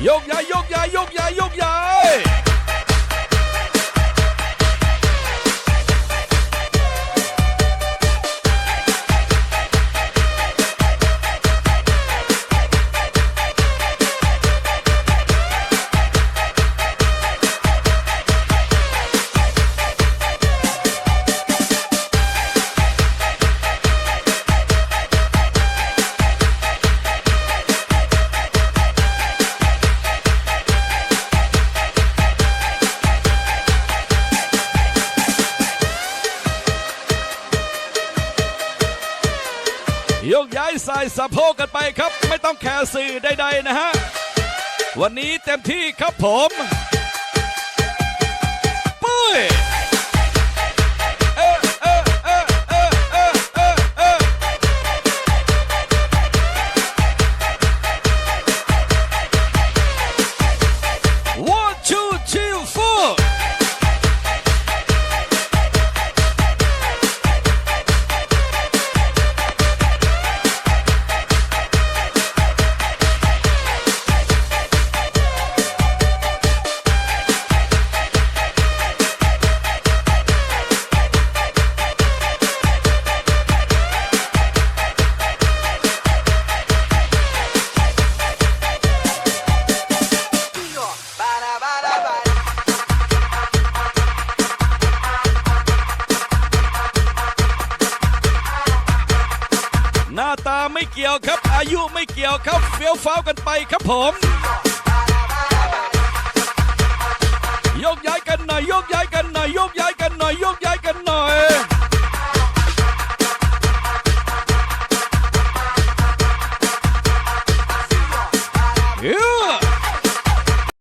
Yo, yo, yo. ยกย้ายสายสะโพกกันไปครับ ไม่ต้องแคร์สื่อใดๆนะฮะ วันนี้เต็มที่ครับผม หน้าตาไม่เกี่ยวครับ อายุไม่เกี่ยวครับเฟี้ยวฟ้าวกันไปครับผมยกย้ายกันหน่อยยกย้ายกันหน่อยยกย้าย